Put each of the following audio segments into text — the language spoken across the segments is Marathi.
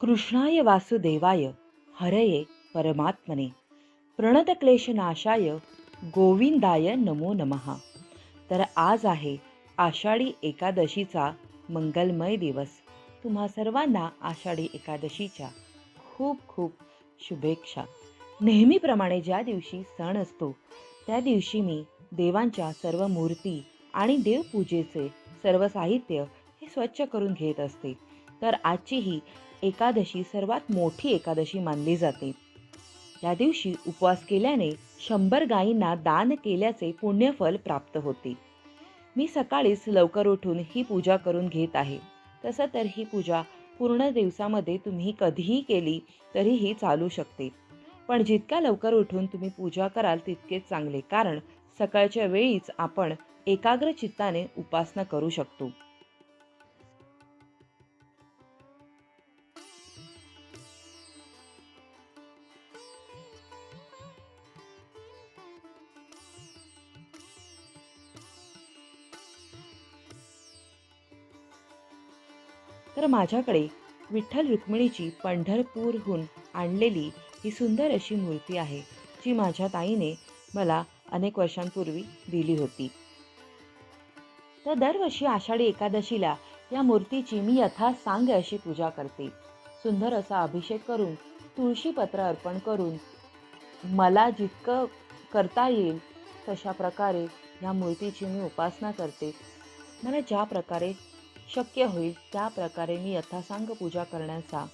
कृष्णाय वासुदेवाय हरये परमात्मने. प्रणतक्लेशनाशाय गोविंदाय नमो नमहा तर आज आहे आषाढी एकादशीचा मंगलमय दिवस. तुम्हा सर्वांना आषाढी एकादशीच्या खूप खूप शुभेच्छा. नेहमीप्रमाणे ज्या दिवशी सण असतो त्या दिवशी मी देवांच्या सर्व मूर्ती आणि देवपूजेचे सर्व साहित्य हे स्वच्छ करून घेत असते. तर आजची ही एकादशी सर्वात मोठी एकादशी मानली जाते. या दिवशी उपवास केल्याने शंभर गायींना दान केल्याचे पुण्यफल प्राप्त होते. मी सकाळीच लवकर उठून ही पूजा करून घेत आहे. तसं तर ही पूजा पूर्ण दिवसामध्ये तुम्ही कधीही केली तरीही चालू शकते. पण जितक्या लवकर उठून तुम्ही पूजा कराल तितकेच चांगले कारण सकाळच्या वेळीच आपण एकाग्र चित्ताने उपासना करू शकतो. तर माझ्याकडे विठ्ठल रुक्मिणीची पंढरपूरहून आणलेली ही सुंदर अशी मूर्ती आहे जी माझ्या ताईने मला अनेक वर्षांपूर्वी दिली होती. तर दरवर्षी आषाढी एकादशीला या मूर्तीची मी यथा सांग अशी पूजा करते. सुंदर असा अभिषेक करून तुळशीपत्र अर्पण करून मला जितकं करता येईल तशा प्रकारे या मूर्तीची मी उपासना करते. मला ज्या प्रकारे शक्य होईल त्या प्रकारे मी यथासांग पूजा करण्याचा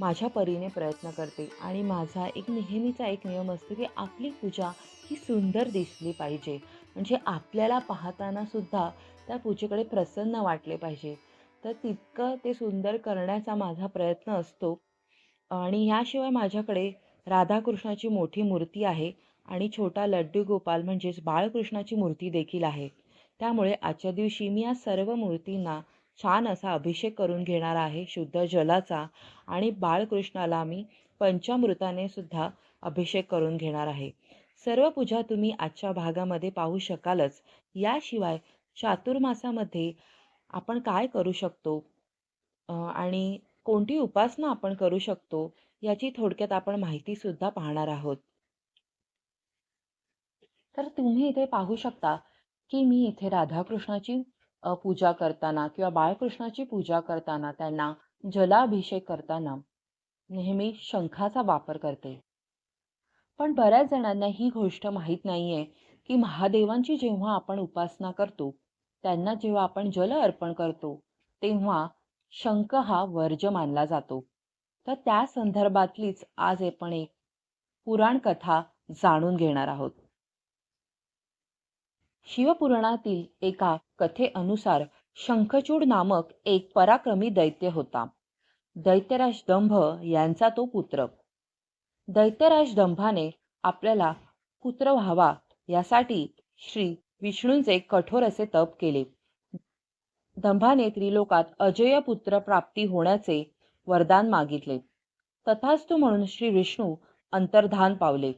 माझ्या परीने प्रयत्न करते आणि माझा एक नेहमीचा एक नियम असतो की आपली पूजा ही सुंदर दिसली पाहिजे. म्हणजे आपल्याला पाहताना सुद्धा त्या पूजेकडे प्रसन्न वाटले पाहिजे. तर तितकं ते सुंदर करण्याचा माझा प्रयत्न असतो. आणि ह्याशिवाय माझ्याकडे राधाकृष्णाची मोठी मूर्ती आहे आणि छोटा लड्डू गोपाल म्हणजेच बाळकृष्णाची मूर्ती देखील आहे. त्यामुळे आजच्या दिवशी मी या सर्व मूर्तींना छान असा अभिषेक करून घेणार आहे शुद्ध जलाचा आणि बाळकृष्णाला मी पंचामृताने सुद्धा अभिषेक करून घेणार आहे. सर्व पूजा तुम्ही आजच्या भागामध्ये पाहू शकालच. याशिवाय चातुर्मासामध्ये आपण काय करू शकतो? आणि कोणती उपासना आपण करू शकतो? याची थोडक्यात आपण माहिती सुद्धा पाहणार आहोत. तर तुम्ही इथे पाहू शकता की मी इथे राधाकृष्णाची पूजा करताना किंवा बाळकृष्णाची पूजा करताना त्यांना जलाभिषेक करताना नेहमी शंखाचा वापर करते. पण बऱ्याच जणांना ही गोष्ट माहीत नाहीये की महादेवांची जेव्हा आपण उपासना करतो त्यांना जेव्हा आपण जल अर्पण करतो तेव्हा शंख हा वर्ज मानला जातो. तर त्या संदर्भातलीच आज आपण एक पुराण कथा जाणून घेणार आहोत. शिवपुराणातील एका कथेअनुसार शंखचूड नामक एक पराक्रमी दैत्य होता. दैत्यराज दंभ यांचा तो पुत्र. दैत्यराज दंभाने आपल्याला पुत्र व्हावा यासाठी श्री विष्णूंचे कठोर असे तप केले. दंभाने त्रिलोकात अजय पुत्र प्राप्ती होण्याचे वरदान मागितले. तथास्तु म्हणून श्री विष्णू अंतर्धान पावले.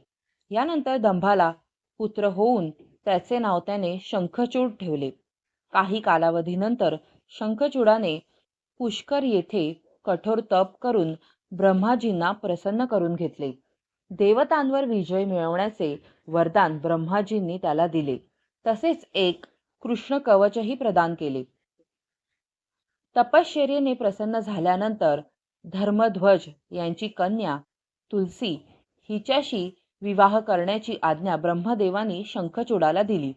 यानंतर दंभाला पुत्र होऊन त्याचे नाव त्याने शंखचूड ठेवले. काही कालावधीनंतर शंखचूडाने पुष्कर येथे कठोर तप करून ब्रह्माजींना प्रसन्न करून घेतले. देवतांवर विजय मिळवण्याचे वरदान ब्रह्माजींनी त्याला दिले. तसेच एक कृष्ण कवचही प्रदान केले. तपश्चर्येने प्रसन्न झाल्यानंतर धर्मध्वज यांची कन्या तुलसी हिच्याशी विवाह करण्याची आज्ञा ब्रह्मदेवानी शंखचूडाला दिली.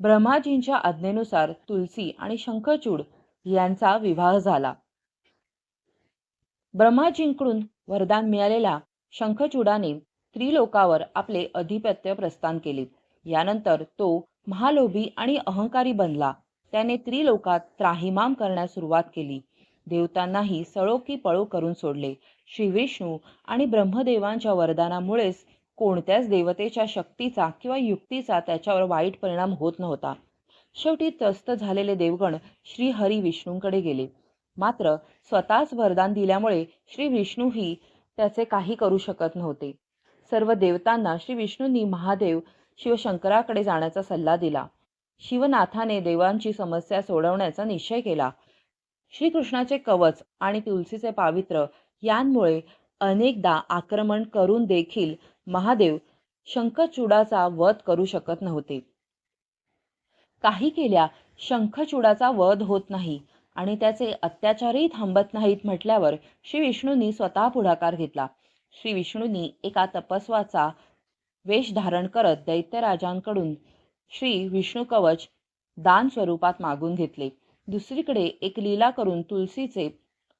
ब्रह्माजींच्या आज्ञेनुसार तुलसी आणि शंखचूड यांचा विवाह झाला. ब्रह्माजींकडून वरदान मिळालेल्या शंखचूडाने त्रिलोकावर आपले अधिपत्य प्रस्थान केले. यानंतर तो महालोभी आणि अहंकारी बनला. त्याने त्रिलोकात त्राहिमाम करण्यास सुरुवात केली. देवतांनाही सळो की पळो करून सोडले. श्री विष्णू आणि ब्रह्मदेवांच्या वरदानामुळेच कोणत्याच देवतेच्या शक्तीचा किंवा युक्तीचा त्याच्यावर वाईट परिणाम होत नव्हता. शेवटी त्रस्त झालेले देवगण श्री हरी विष्णूंकडे गेले. मात्र स्वतःच वरदान दिल्यामुळे श्री विष्णूही त्याचे काही करू शकत नव्हते. सर्व देवतांना श्री विष्णूंनी महादेव शिवशंकराकडे जाण्याचा सल्ला दिला. शिवनाथाने देवांची समस्या सोडवण्याचा निश्चय केला. श्रीकृष्णाचे कवच आणि तुलसीचे पावित्र्य यांमुळे अनेकदा आक्रमण करून देखील महादेव शंखचूडाचा वध करू शकत नव्हते. काही केल्या शंखचूडाचा वध होत नाही आणि त्याचे अत्याचारही थांबत नाहीत म्हटल्यावर श्री विष्णूंनी स्वतः पुढाकार घेतला. श्री विष्णूंनी एका तपस्वाचा वेश धारण करत दैत्यराजांकडून श्री विष्णू कवच दान स्वरूपात मागून घेतले. दुसरीकडे एक लीला करून तुलसीचे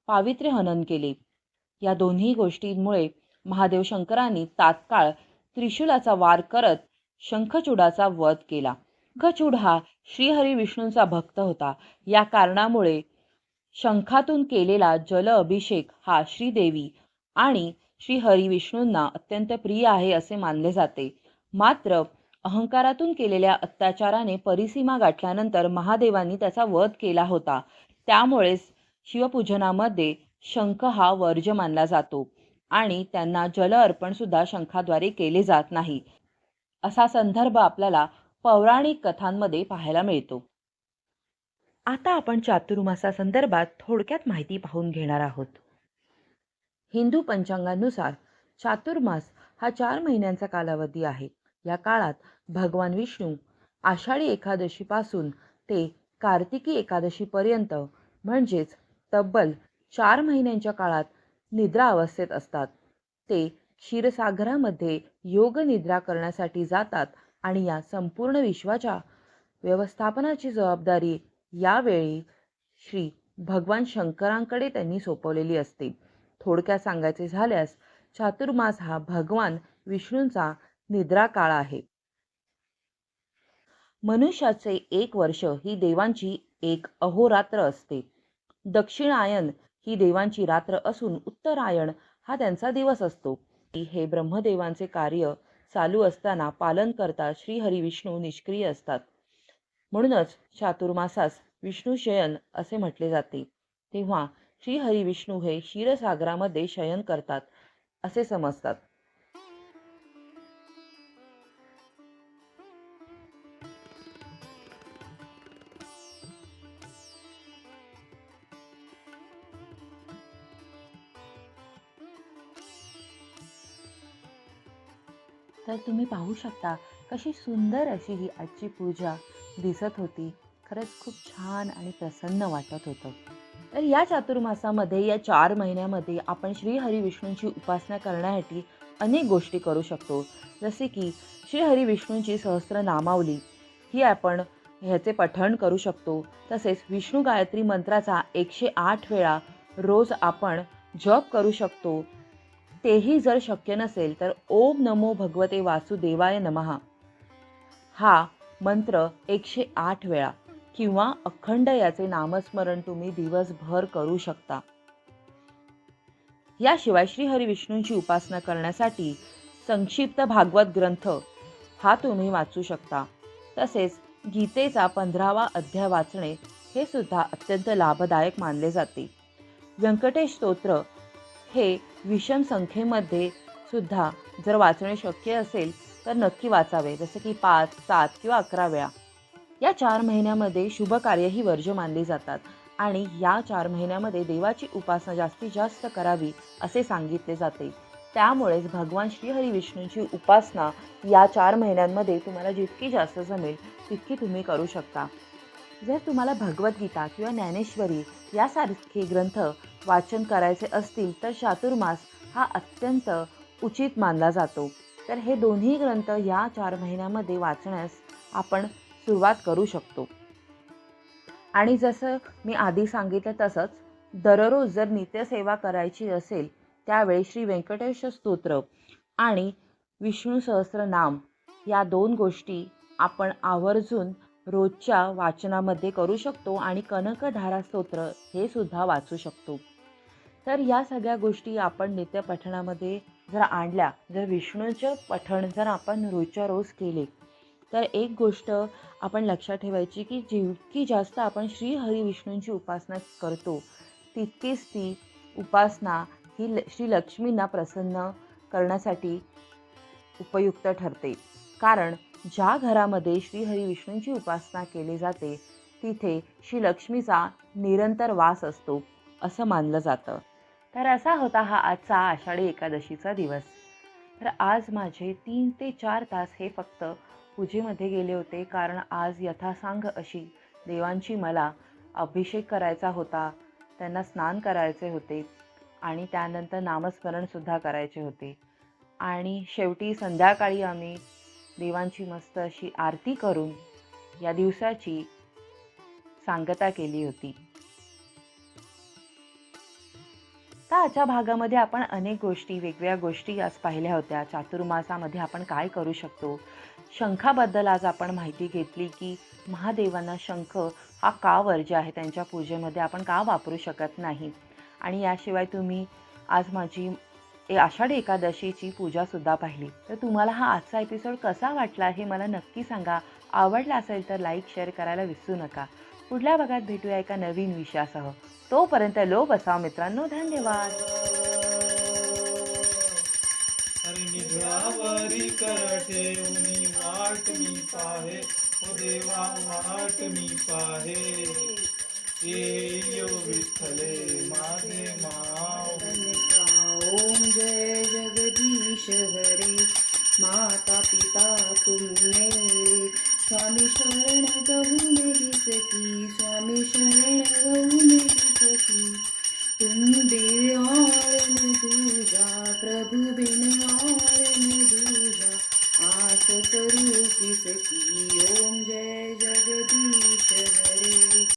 पावित्र्य हनन केले. या दोन्ही गोष्टींमुळे महादेव शंकरांनी तात्काळ त्रिशूलाचा वार करत शंखचूडाचा वध केला. शंखचूड हा श्रीहरी विष्णूंचा भक्त होता. या कारणामुळे शंखातून केलेला जल अभिषेक हा श्रीदेवी आणि श्री हरी विष्णूंना अत्यंत प्रिय आहे असे मानले जाते. मात्र अहंकारातून केलेल्या अत्याचाराने परिसीमा गाठल्यानंतर महादेवांनी त्याचा वध केला होता. त्यामुळेच शिवपूजनामध्ये शंख हा वर्ज्य मानला जातो आणि त्यांना जल अर्पण सुद्धा शंखाद्वारे केले जात नाही. असा संदर्भ आपल्याला पौराणिक कथांमध्ये पाहायला मिळतो. आता आपण चातुर्मासासंदर्भात थोडक्यात माहिती पाहून घेणार आहोत. हिंदू पंचांगानुसार चातुर्मास हा चार महिन्यांचा कालावधी आहे. या काळात भगवान विष्णू आषाढी एकादशीपासून ते कार्तिकी एकादशीपर्यंत म्हणजेच तब्बल चार महिन्यांच्या काळात निद्रा अवस्थेत असतात. ते क्षीरसागरामध्ये योग निद्रा करण्यासाठी जातात आणि या संपूर्ण विश्वाच्या व्यवस्थापनाची जबाबदारी यावेळी श्री भगवान शंकरांकडे त्यांनी सोपवलेली असते. थोडक्यात सांगायचे झाल्यास चातुर्मास हा भगवान विष्णूंचा निद्रा काळ आहे. मनुष्याचे एक वर्ष ही देवांची एक अहोरात्र असते. दक्षिणायन ही देवांची रात्र असून उत्तरायण हा त्यांचा दिवस असतो. हे ब्रह्मदेवांचे कार्य चालू असताना पालन करता श्रीहरी विष्णू निष्क्रिय असतात. म्हणूनच चातुर्मासास विष्णू शयन असे म्हटले जाते. तेव्हा श्रीहरी विष्णू हे क्षीरसागरामध्ये शयन करतात असे समजतात. तर तुम्ही पाहू शकता कशी सुंदर अशी ही आजची पूजा दिसत होती. खरंच खूप छान आणि प्रसन्न वाटत होतं. तर या चातुर्मासामध्ये या चार महिन्यामध्ये आपण श्री विष्णूंची उपासना करण्यासाठी अनेक गोष्टी करू शकतो. जसे की श्री विष्णूंची सहस्त्र नामावली ही आपण ह्याचे पठण करू शकतो. तसेच विष्णू गायत्री मंत्राचा एकशे आठ वेळा रोज आपण जप करू शकतो. तेही जर शक्य नसेल तर ओम नमो भगवते वासुदेवाय नमहा हा मंत्र एकशे आठ वेळा किंवा अखंड याचे नामस्मरण तुम्ही दिवसभर करू शकता. याशिवाय श्री हरी विष्णूंची उपासना करण्यासाठी संक्षिप्त भागवत ग्रंथ हा तुम्ही वाचू शकता. तसेच गीतेचा पंधरावा अध्याय वाचणे हे सुद्धा अत्यंत लाभदायक मानले जाते. व्यंकटेश स्तोत्र हे विषम संख्येमध्ये सुद्धा जर वाचणे शक्य असेल तर नक्की वाचावे. जसे की पाच सात किंवा अकरा वेळा या चार महिन्यामध्ये शुभ कार्यही वर्ज मानली जातात आणि या चार महिन्यामध्ये देवाची उपासना जास्तीत जास्त करावी असे सांगितले जाते. त्यामुळेच भगवान श्रीहरी विष्णूंची उपासना या चार महिन्यांमध्ये तुम्हाला जितकी जास्त जमेल तितकी तुम्ही करू शकता. जर तुम्हाला भगवद्गीता किंवा ज्ञानेश्वरी यासारखे ग्रंथ वाचन करायचे असतील तर चातुर्मास हा अत्यंत उचित मानला जातो. तर हे दोन्ही ग्रंथ या चार महिन्यामध्ये वाचण्यास आपण सुरुवात करू शकतो. आणि जसं मी आधी सांगितलं तसंच दररोज जर नित्यसेवा करायची असेल त्यावेळी श्री व्यंकटेश स्तोत्र आणि विष्णू सहस्रनाम या दोन गोष्टी आपण आवर्जून रोजच्या वाचनामध्ये करू शकतो आणि कनकधारा स्तोत्र हे सुद्धा वाचू शकतो. तर या सगळ्या गोष्टी आपण नित्य पठणामध्ये जर आणल्या जर विष्णूचं पठण जर आपण रोजच्या रोज केले तर एक गोष्ट आपण लक्षात ठेवायची की जितकी जास्त आपण श्री हरी विष्णूंची उपासना करतो तितकीच ती उपासना ही ल श्री लक्ष्मींना प्रसन्न करण्यासाठी उपयुक्त ठरते. कारण ज्या घरामध्ये श्री हरी विष्णूंची उपासना केली जाते तिथे श्री लक्ष्मीचा निरंतर वास असतो असं मानलं जातं. तर असा होता हा आजचा आषाढी एकादशीचा दिवस. तर आज माझे तीन ते चार तास हे फक्त पूजेमध्ये गेले होते कारण आज यथासांग अशी देवांची मला अभिषेक करायचा होता त्यांना स्नान करायचे होते आणि त्यानंतर नामस्मरणसुद्धा करायचे होते. आणि शेवटी संध्याकाळी आम्ही देवांची मस्त अशी आरती करून या दिवसाची सांगता केली होती. तर आजच्या भागामध्ये आपण अनेक गोष्टी वेगवेगळ्या गोष्टी आज पाहिल्या होत्या. चातुर्मासामध्ये आपण काय करू शकतो? शंखाबद्दल आज आपण माहिती घेतली की महादेवांना शंख हा का वर्ज्य आहे? त्यांच्या पूजेमध्ये आपण का वापरू शकत नाही? आणि याशिवाय तुम्ही आज माझी ए आषाढी एकादशीची पूजासुद्धा पाहिली. तर तुम्हाला हा आजचा एपिसोड कसा वाटला हे मला नक्की सांगा. आवडला असेल तर लाईक शेअर करायला विसरू नका. पुढल्या भागात भेटूया एका नवीन विषयासह. तोपर्यंत लो बसाव मित्रांनो. धन्यवाद. देवा ओम जय जगदीश हरे माता पिता तुमने। स्वामी शरण गहू मेरी सखी स्वामी शरण गहू मेरी सखी तुम बिन और दूजा प्रभु बिन और दूजा। आस करू किसकी ओम जय जगदीश हरे